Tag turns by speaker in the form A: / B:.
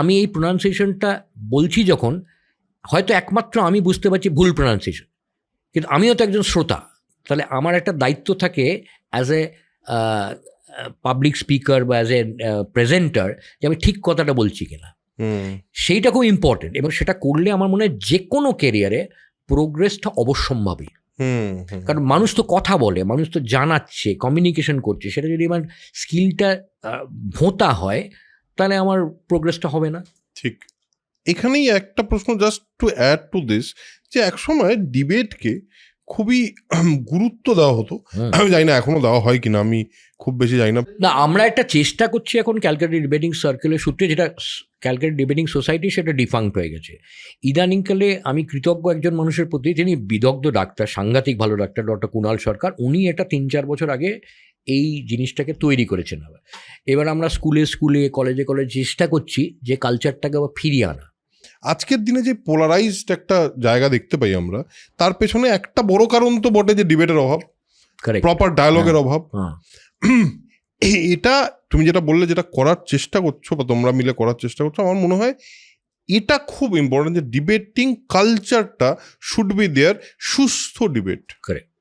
A: আমি এই প্রোনাউন্সিয়েশনটা বলছি যখন হয়তো একমাত্র আমি বুঝতে পারছি ভুল প্রোনাউন্সিয়েশন কিন্তু আমিও তো একজন শ্রোতা। তাহলে আমার একটা দায়িত্ব থাকে অ্যাজ এ পাবলিক স্পিকার বা অ্যাজ এ প্রেজেন্টার যে আমি ঠিক কথাটা বলছি কিনা। সেইটা খুব ইম্পর্টেন্ট এবং সেটা করলে আমার মনে হয় যে কোনো কেরিয়ারে প্রোগ্রেসটা অবশ্যম্ভাবী। কারণ মানুষ তো কথা বলে মানুষ তো জানাচ্ছে কমিউনিকেশন করছে সেটা যদি আমার স্কিলটা ভোঁতা হয় তাহলে আমার প্রোগ্রেসটা হবে না।
B: ঠিক। এখানেই একটা প্রশ্ন just to add to this যে একসময় ডিবেটকে খুবই গুরুত্ব দেওয়া হতো। আমি জানি না এখনও দেওয়া হয় কিনা আমি খুব বেশি জানি না।
A: না আমরা একটা চেষ্টা করছি এখন ক্যালকাটা ডিবেটিং সার্কেলের সূত্রে যেটা ক্যালকাটা ডিবেটিং সোসাইটি সেটা ডিফাঙ্ক্ট হয়ে গেছে। ইদানিংকালে আমি কৃতজ্ঞ একজন মানুষের প্রতি যিনি বিদগ্ধ ডাক্তার সাংঘাতিক ভালো ডাক্তার ডক্টর কুণাল সরকার উনি এটা তিন চার বছর আগে এই জিনিসটাকে তৈরি করেছেন আবার। এবার আমরা স্কুলে স্কুলে কলেজে কলেজে চেষ্টা করছি যে কালচারটাকে আবার ফিরিয়ে আনা।
B: আজকের দিনে যে পোলারাইজড একটা জায়গা দেখতে পাই আমরা তার পেছনে একটা বড় কারণ তো বটে যে ডিবেটের অভাব। প্রপার ডায়ালগের অভাব।
A: হ্যাঁ।
B: এটা তুমি যেটা বললে যেটা করার চেষ্টা করছ বা তোমরা মিলে করার চেষ্টা করছ আমার মনে হয় এটা খুব ইম্পর্টেন্ট যে ডিবেটিং কালচারটা শুড বি দেয়ার সুস্থ ডিবেট
A: কারেক্ট